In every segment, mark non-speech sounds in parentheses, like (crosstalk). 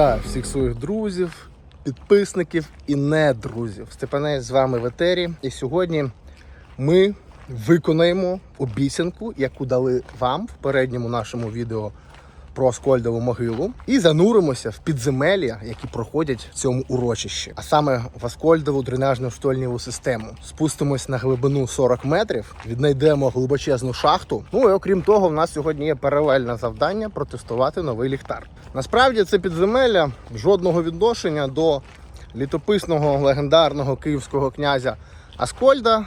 Вітаю всіх своїх друзів, підписників і не друзів. Степанець з вами в етері. І сьогодні ми виконаємо обіцянку, яку дали вам в передньому нашому відео про Аскольдову могилу, і зануримося в підземелля, які проходять в цьому урочищі, а саме в Аскольдову дренажну штольніву систему. Спустимось на глибину 40 метрів, віднайдемо глибочезну шахту. Ну і окрім того, в нас сьогодні є паралельне завдання протестувати новий ліхтар. Насправді це підземелля жодного відношення до літописного легендарного київського князя Аскольда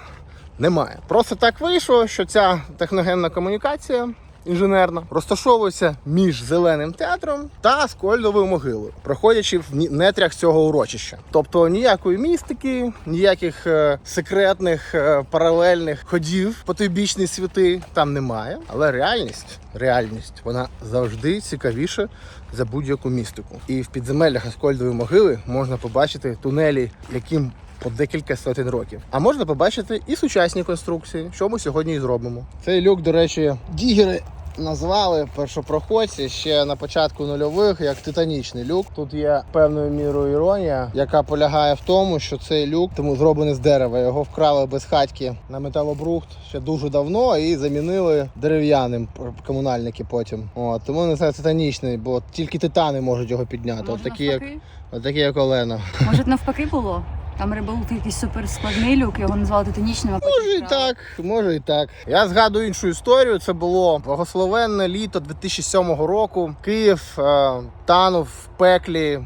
немає. Просто так вийшло, що ця техногенна комунікація. Інженерна розташовується між зеленим театром та Скольдовою могилою, проходячи в нетрях цього урочища. Тобто ніякої містики, ніяких е, секретних е, паралельних ходів по той світи там немає. Але реальність, реальність, вона завжди цікавіша за будь-яку містику. І в підземеллях Аскольдової могили можна побачити тунелі, яким по декілька сотень років. А можна побачити і сучасні конструкції, що ми сьогодні і зробимо. Цей люк, до речі, дігери. Назвали першопроходці ще на початку нульових як титанічний люк. Тут є певною мірою іронія, яка полягає в тому, що цей люк тому зроблений з дерева. Його вкрали без хатьки на металобрухт ще дуже давно і замінили дерев'яним комунальники потім. От тому не знаю, титанічний, бо тільки титани можуть його підняти. От такі, як от такі, як Олена. Може, навпаки було? Там був якийсь суперскладний люк, його назвали титанічним, а Може і так, може і так. Я згадую іншу історію. Це було благословенне літо 2007 року. Київ е, танув в пеклі.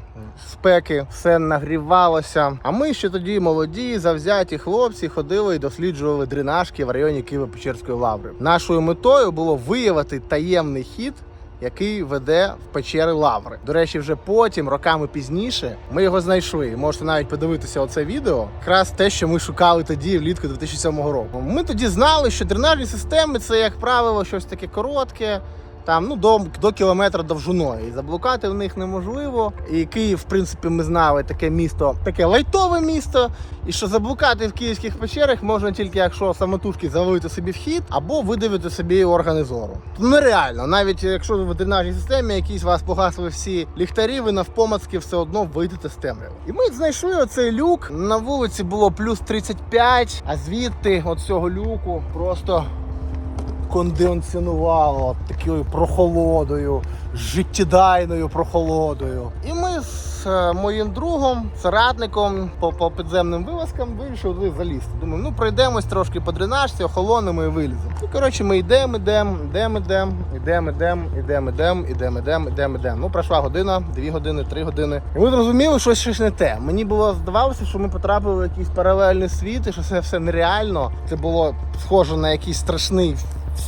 Спеки все нагрівалося. А ми ще тоді молоді, завзяті хлопці ходили і досліджували дренажки в районі Києво-Печерської лаври. Нашою метою було виявити таємний хід. Який веде в печери лаври. До речі, вже потім, роками пізніше, ми його знайшли. Можете навіть подивитися оце відео. Якраз те, що ми шукали тоді влітку 2007 року. Ми тоді знали, що дренажні системи це, як правило, щось таке коротке. Там ну до, до кілометра довжиною. І заблукати в них неможливо. І Київ, в принципі, ми знали таке місто, таке лайтове місто. І що заблукати в київських печерах можна тільки якщо самотужки завалити собі вхід або видавити собі органи зору. Нереально, навіть якщо ви в дренажній системі якісь вас погасли всі ліхтарі, ви навпомацьки все одно вийдете з темряви. І ми знайшли оцей люк. На вулиці було плюс 35, а звідти от цього люку просто кондиціонувало такою прохолодою, життєдайною прохолодою. І ми з е, моїм другом, соратником по, по підземним вилазкам вирішили залізти. Думаю, ну пройдемось трошки по дренажці, охолонемо і виліземо. І коротше, ми йдемо, йдемо, йдемо, йдемо, йдемо, йдемо, йдемо, йдемо, йдемо, йдемо, йдемо, йдемо. Ну, пройшла година, дві години, три години. І ми зрозуміли, що щось не те. Мені було здавалося, що ми потрапили в якийсь паралельний світ, і що це все нереально. Це було схоже на якийсь страшний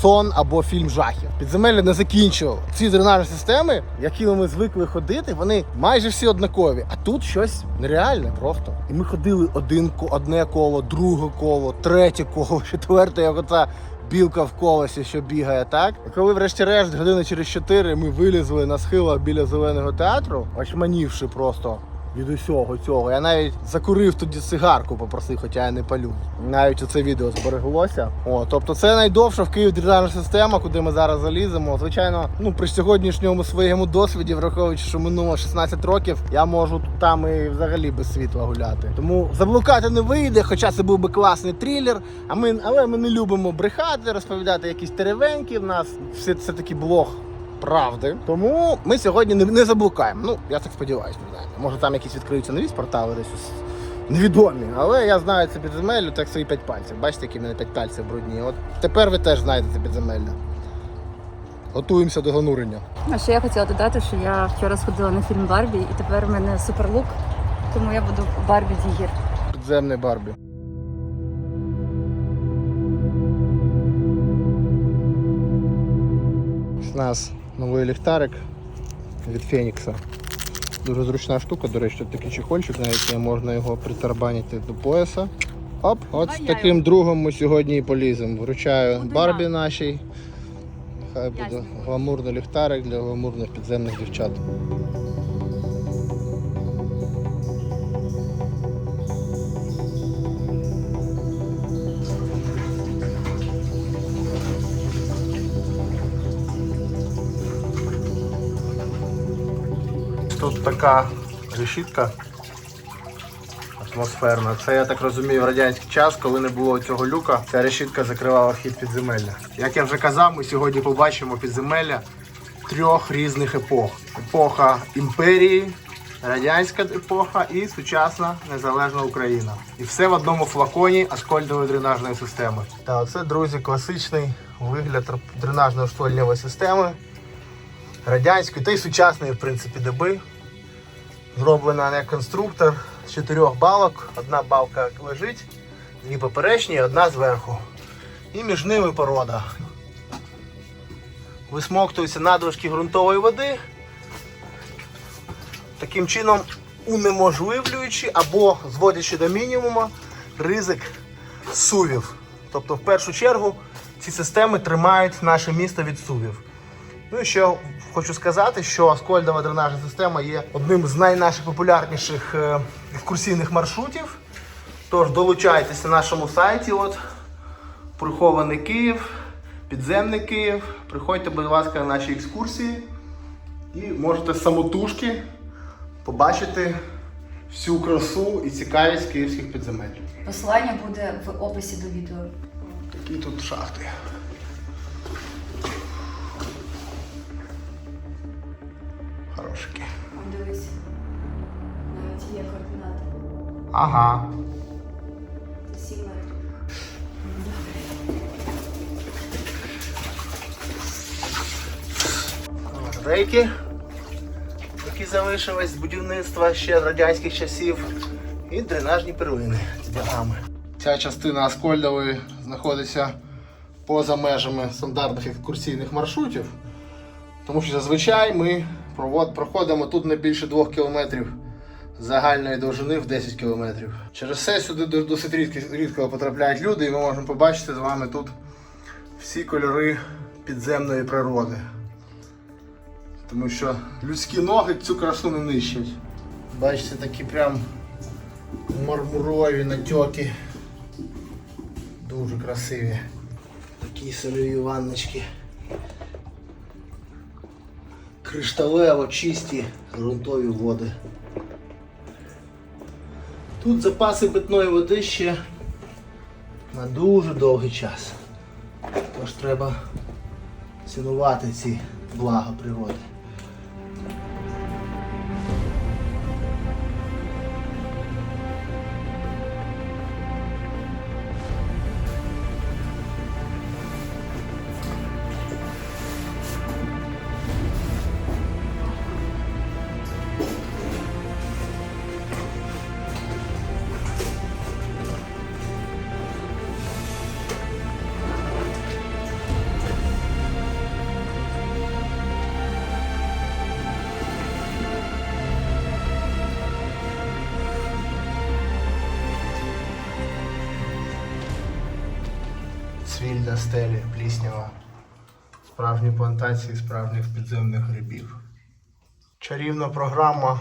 сон або фільм жахів. Підземелля не закінчувало. Ці дренажні системи, якими ми звикли ходити, вони майже всі однакові. А тут щось нереальне просто. І ми ходили один одне коло, друге коло, третє коло, (laughs) четверте, як оця білка в колесі, що бігає, так? І коли, врешті-решт, години через чотири ми вилізли на схилах біля зеленого театру, очманівши просто. Від усього цього. Я навіть закурив тоді цигарку, попросив, хоча я не палю. Навіть оце відео збереглося. О, тобто це найдовша в Київ дренажна система, куди ми зараз заліземо. Звичайно, ну при сьогоднішньому своєму досвіді, враховуючи, що минуло 16 років, я можу там і взагалі без світла гуляти. Тому заблукати не вийде, хоча це був би класний трилер. А ми, але ми не любимо брехати, розповідати якісь теревеньки. В нас все це такий блог правди. Тому ми сьогодні не, не заблукаємо. Ну, я так сподіваюся, не знаю. Може там якісь відкриються нові портали десь невідомі. Але я знаю це підземелля, так свої п'ять пальців. Бачите, які в мене п'ять пальців брудні. От тепер ви теж знаєте це підземелля. Готуємося до занурення. А ще я хотіла додати, що я вчора сходила на фільм Барбі, і тепер в мене суперлук, тому я буду Барбі Дігір. Підземний Барбі. У нас новий ліхтарик від Фенікса. Дуже зручна штука, до речі, тут такий чехольчик, навіть можна його притарбанити до пояса. Оп, от з таким другом ми сьогодні і поліземо. Вручаю Барбі нашій. Хай буде гламурний ліхтарик для гламурних підземних дівчат. Така решітка атмосферна. Це, я так розумію, в радянський час, коли не було цього люка, ця решітка закривала вхід підземелля. Як я вже казав, ми сьогодні побачимо підземелля трьох різних епох: епоха імперії, радянська епоха і сучасна незалежна Україна. І все в одному флаконі аскольдової дренажної системи. Та оце, друзі, класичний вигляд дренажної ствольної системи радянської та й сучасної, в принципі, доби. Зроблена як конструктор з чотирьох балок. Одна балка лежить, дві поперечні, одна зверху. І між ними порода. Висмоктується надлишки ґрунтової води. Таким чином унеможливлюючи або зводячи до мінімуму ризик сувів. Тобто, в першу чергу, ці системи тримають наше місто від сувів. Ну і ще хочу сказати, що аскольдова дренажна система є одним з найнаших популярніших е, екскурсійних маршрутів. Тож долучайтеся на нашому сайті. От, прихований Київ, підземний Київ. Приходьте, будь ласка, на наші екскурсії і можете самотужки побачити всю красу і цікавість київських підземель. Посилання буде в описі до відео. Такі тут шахти. Хорошики. Дивись, навіть є координати. Ага. 7 метрів. Рейки, які залишились з будівництва ще радянських часів, і дренажні первини з діагами. Ця частина Аскольдової знаходиться поза межами стандартних екскурсійних маршрутів, тому що зазвичай ми провод- проходимо тут не більше 2 кілометрів загальної довжини в 10 кілометрів. Через це сюди досить рідко, рідко потрапляють люди, і ми можемо побачити з вами тут всі кольори підземної природи. Тому що людські ноги цю красу не нищать. Бачите, такі прям мармурові натьоки. Дуже красиві. Такі сольові ванночки. Кришталево чисті ґрунтові води. Тут запаси питної води ще на дуже довгий час. Тож треба цінувати ці блага природи. Цвіль на стелі, пліснява. Справжні плантації справжніх підземних грибів. Чарівна програма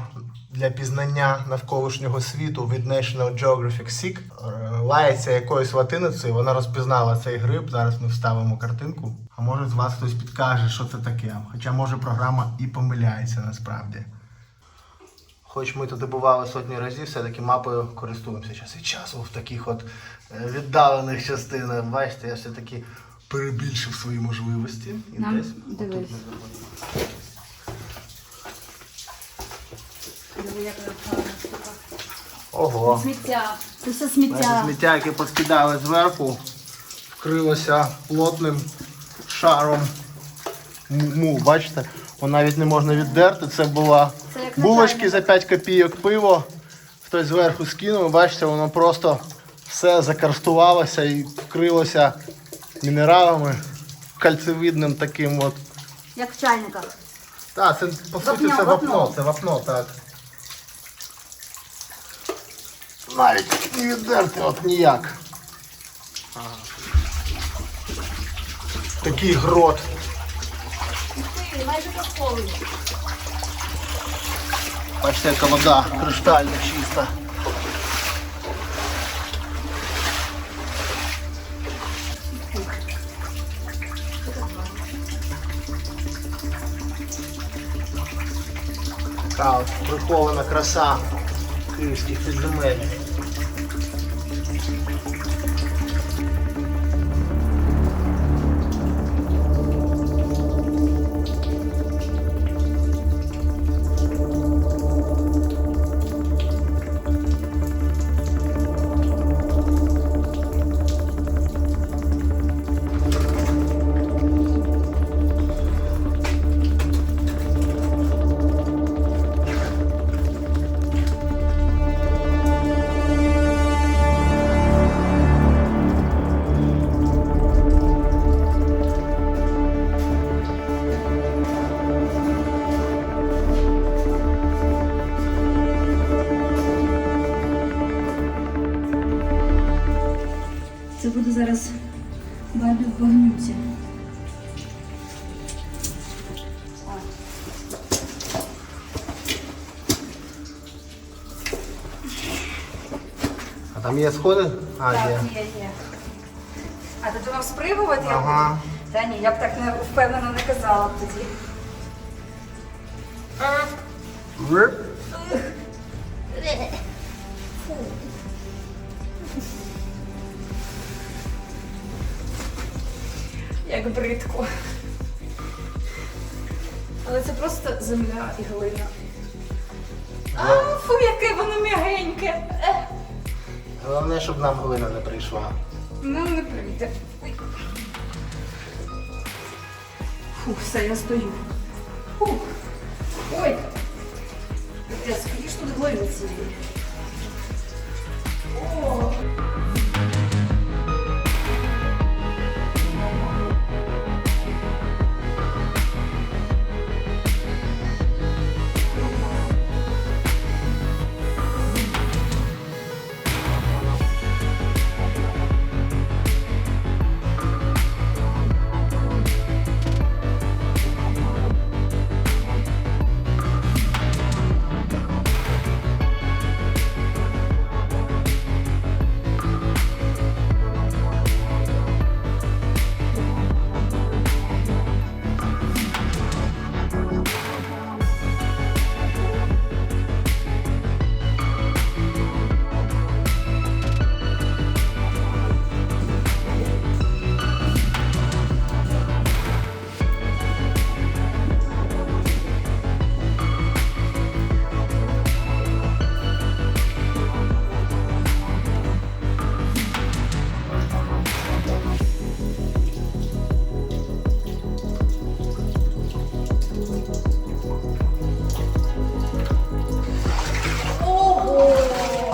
для пізнання навколишнього світу від National Geographic Е, лається якоюсь латиницею, вона розпізнала цей гриб. Зараз ми вставимо картинку. А може з вас хтось підкаже, що це таке. Хоча може програма і помиляється насправді. Хоч ми туди бували сотні разів, все-таки мапою користуємося час від часу в таких от е, віддалених частинах. Бачите, я все-таки перебільшив свої можливості. І Нам десь дивись. Диви, як. Ого. Сміття. Це все сміття. сміття, яке поскидали зверху, вкрилося плотним шаром му. Бачите? Воно навіть не можна віддерти. Це була Це як булочки за 5 копійок пиво. Хтось зверху скинув, бачите, воно просто все закарстувалося і вкрилося мінералами кальцевидним таким от. Як в чайниках. Так, це по суті це вапно, вапно. це вапно, так. Навіть не віддерти от ніяк. Такий грот. Ти, майже казковий. Бачите, яка вода криштально чиста. Така прихована краса київських підземель. Там є сходи? А, є. є, є. А ти думав спригувати? Ага. Та ні, я б так не впевнено не казала б тоді. Рип. Як бридко. Але це просто земля і глина. А, фу, яке воно м'ягеньке. Головне, щоб нам глина не прийшла. Ну, не прийде. Ой. Фу, все, я стою. Фу. Ой. Капець, ж тут глини цієї.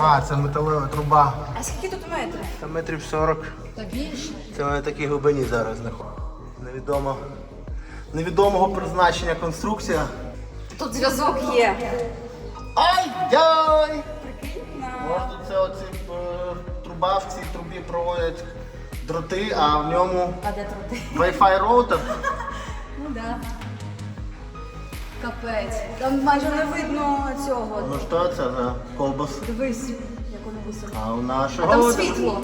А, це металева труба. А скільки тут метрів? Це метрів 40. Та більше. Це на такій глибині зараз знаходиться. Невідомо. Невідомого призначення конструкція. Тут зв'язок є. Ай-яй! Тут це оці е, труба в цій трубі проводять дроти, а в ньому А де трути? Wi-Fi роутер. (laughs) Ну да. Капець. Там майже не видно цього. Ну що це за колбас? Дивись, як воно високо. А у А нашого. там світло.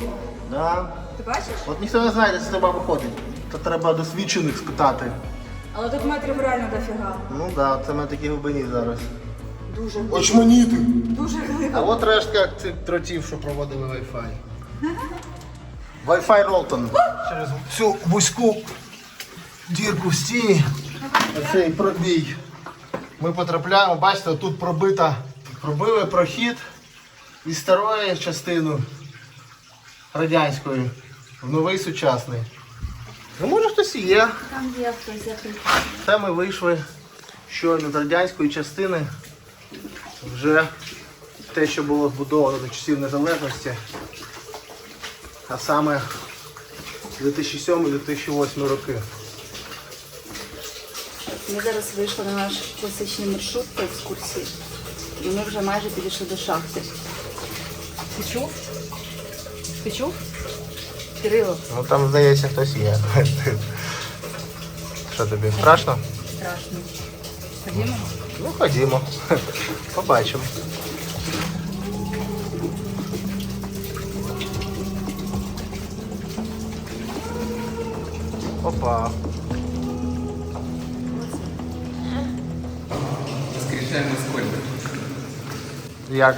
Да. Ти бачиш? От ніхто не знає, де ця труба виходить. То треба досвідчених спитати. Але тут метрів реально дофіга. Ну так, да, це на такій глибині зараз. Дуже Очманіти! дуже глибоко. А от рештка цих дротів, що проводили Wi-Fi. (laughs) Wi-Fi Ролтон. Через цю вузьку дірку в стіні, оцей пробій. Ми потрапляємо, бачите, тут пробита, пробили прохід із старої частини радянської в новий сучасний. Ну, може хтось і є. Там є хтось закритий. Це ми вийшли щойно з радянської частини. Вже те, що було збудовано до часів незалежності, а саме 2007-2008 роки. Ми зараз вийшли на наш класичний маршрут по екскурсії. І ми вже майже підійшли до шахти. Ти чув? Ти чув? Кирило, Ну там, здається, хтось є. Що тобі страшно? страшно. Ходімо? Ну ходімо. Побачимо. Опа. Як?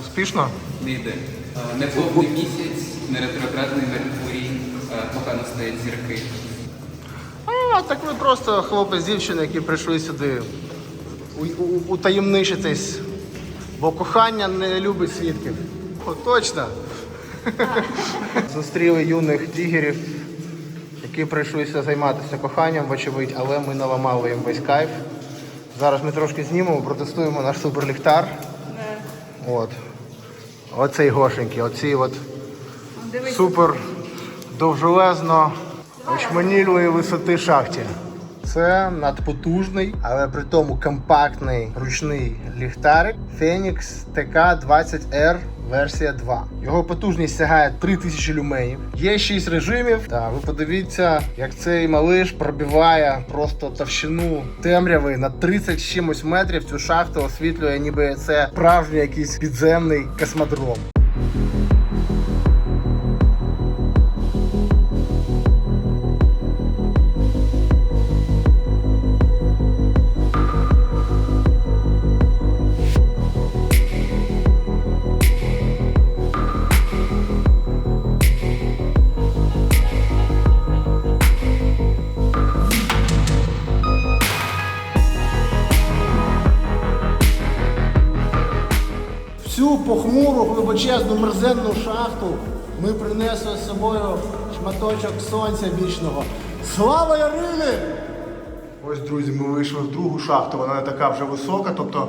Успішно? Не йде. Е, Неповний місяць, не ретроградний Меркурій, е, погано стоять зірки. А, так ви просто хлопець дівчина, які прийшли сюди утаємничитись, бо кохання не любить свідків. О, точно. (laughs) Зустріли юних дігерів, які прийшлися займатися коханням, вочевидь, але ми наламали їм весь кайф. Зараз ми трошки знімемо, протестуємо наш суперліхтар. От. Оцей гошенький, оці от супер довжелезно очманілої висоти шахті. Це надпотужний, але при тому компактний ручний ліхтарик Phoenix TK20R версія 2. Його потужність сягає 3000 люменів. Є 6 режимів. Та ви подивіться, як цей малиш пробиває просто товщину темряви на 30 з чимось метрів. Цю шахту освітлює, ніби це справжній якийсь підземний космодром. Глибочезну мерзенну шахту ми принесли з собою шматочок сонця вічного. Слава Ярині! Ось, друзі, ми вийшли в другу шахту, вона не така вже висока, тобто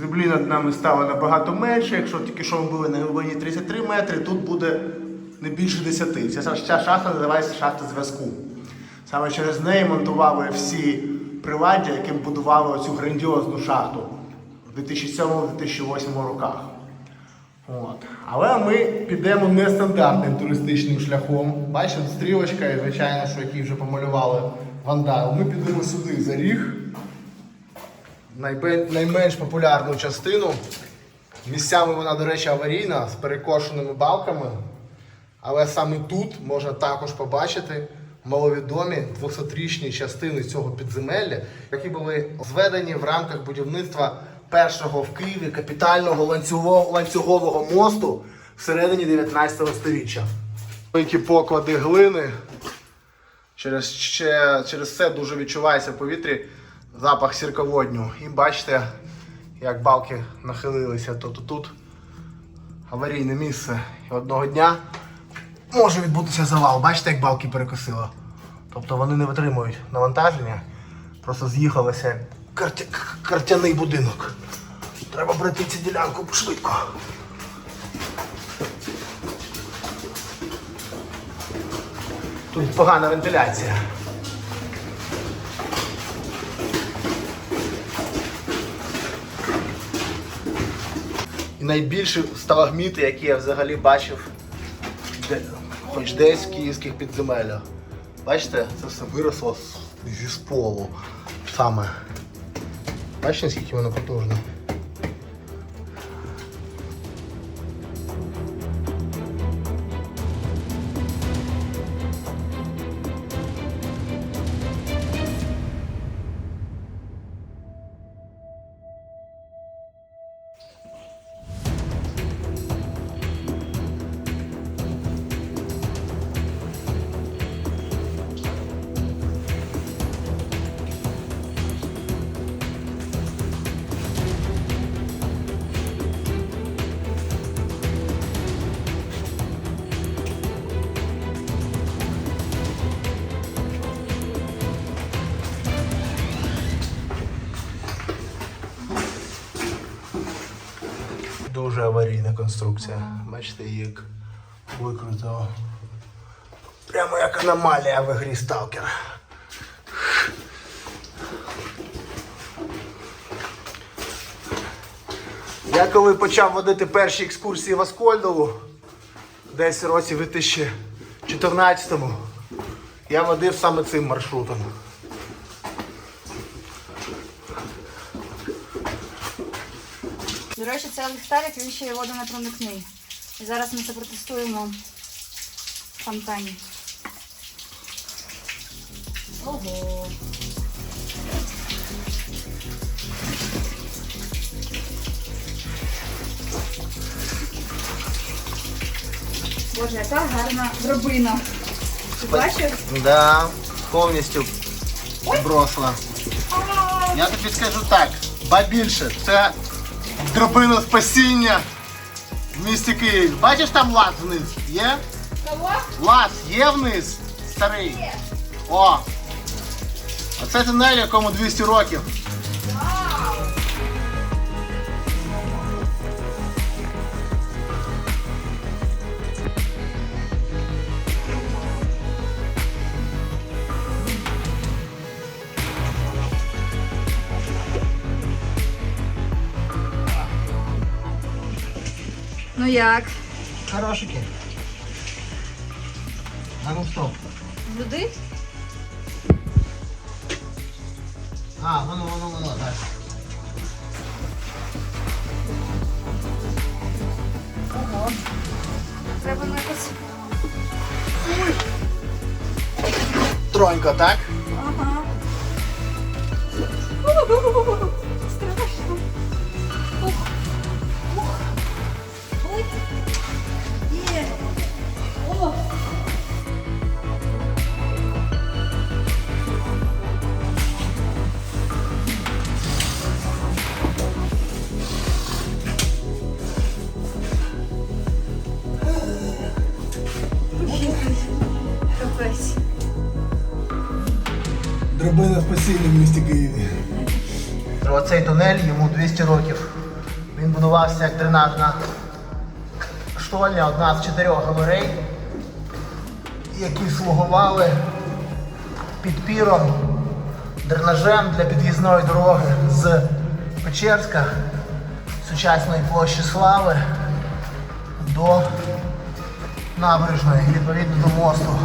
землі над нами стало набагато менше. Якщо тільки що ми були на глибині 33 метри, тут буде не більше 10. Ця, ця шахта називається шахта зв'язку. Саме через неї монтували всі приладдя, яким будували цю грандіозну шахту в 2007-2008 роках. От. Але ми підемо нестандартним туристичним шляхом. Бачите, стрілочка, і звичайно, що які вже помалювали вандал. Ми підемо сюди за ріг. Найменш популярну частину. Місцями вона, до речі, аварійна з перекошеними балками. Але саме тут можна також побачити маловідомі 200-річні частини цього підземелля, які були зведені в рамках будівництва першого в Києві капітального ланцюгового мосту всередині 19 століття. Великі поклади глини. Через, ще, через це дуже відчувається в повітрі запах сірководню. І бачите, як балки нахилилися. Тобто тут аварійне місце. І одного дня може відбутися завал. Бачите, як балки перекосило. Тобто вони не витримують навантаження. Просто з'їхалося картя... картяний будинок. Треба пройти цю ділянку швидко. Тут погана вентиляція. І найбільші сталагміти, які я взагалі бачив де, хоч десь в київських підземеллях. Бачите, це все виросло зі сполу саме. Бачите, наскільки воно потужне? Дуже аварійна конструкція. Бачите, як викрито. Прямо як аномалія в ігрі Сталкер. Я коли почав водити перші екскурсії в Аскольдову, десь в році 2014-му, я водив саме цим маршрутом. речі, цей ліхтарик, він ще є водонепроникний. І зараз ми це протестуємо в фонтані. Ого! Боже, яка гарна дробина. Ти бачив? Да, повністю бросла. Я тобі скажу так, ба більше, це дробина спасіння в місті Києві. Бачиш там лаз вниз? Є? Кого? Лаз є вниз? Старий. О! Оце тунель, якому 200 років. Як? Хорошики. А ну стоп. Люди? А, воно, воно, воно, так. Ого. Треба на якось. Тронько, так? Ага. Дробина спасіння в місті Києві. Оцей тунель йому 200 років. Він будувався як дренажна штольня, одна з чотирьох галерей, які слугували підпіром, дренажем для під'їзної дороги з Печерська, сучасної площі Слави до набережної, відповідно до мосту.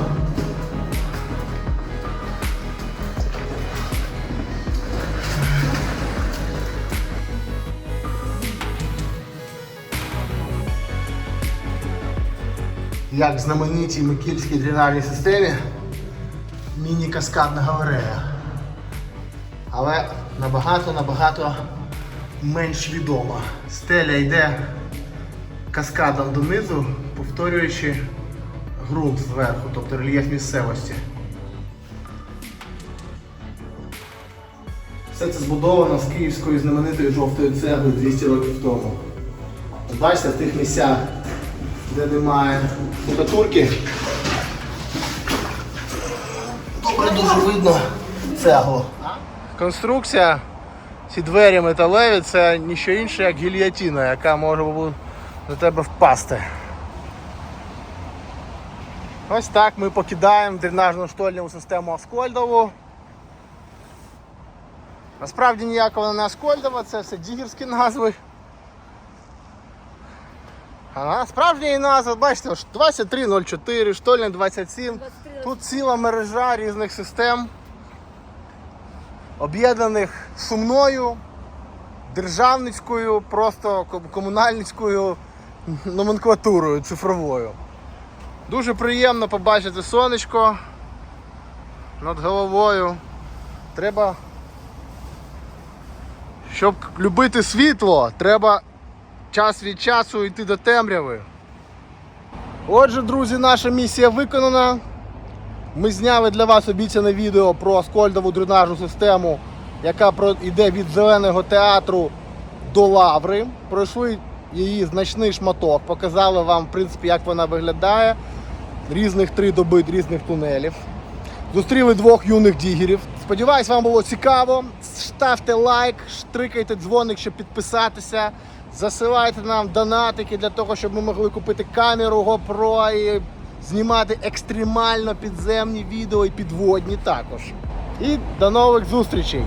Як в знаменитій Микільській дренажній системі міні-каскадна галерея. Але набагато-набагато менш відома. Стеля йде каскадом донизу, повторюючи ґрунт зверху, тобто рельєф місцевості. Все це збудовано з київської знаменитої жовтої цегли 200 років тому. Бачите, в тих місцях, де немає штукатурки, добре дуже видно цеглу. Конструкція, ці двері металеві, це ніщо інше, як гільйотина, яка може до тебе впасти. Ось так ми покидаємо дренажну штольневу систему Аскольдову. Насправді ніяка вона не Аскольдова, це все дігерські назви. А справжня її назва, бачите, 2304, штольня 27. Тут ціла мережа різних систем, об'єднаних сумною, державницькою, просто комунальницькою номенклатурою цифровою. Дуже приємно побачити сонечко над головою. Треба, щоб любити світло, треба час від часу йти до темряви. Отже, друзі, наша місія виконана. Ми зняли для вас обіцяне відео про аскольдову дренажну систему, яка йде від зеленого театру до лаври. Пройшли її значний шматок, показали вам, в принципі, як вона виглядає. Різних три доби різних тунелів. Зустріли двох юних дігерів. Сподіваюсь, вам було цікаво. Ставте лайк, штрикайте дзвоник, щоб підписатися. Засилайте нам донатики для того, щоб ми могли купити камеру GoPro і знімати екстремально підземні відео і підводні також. І до нових зустрічей!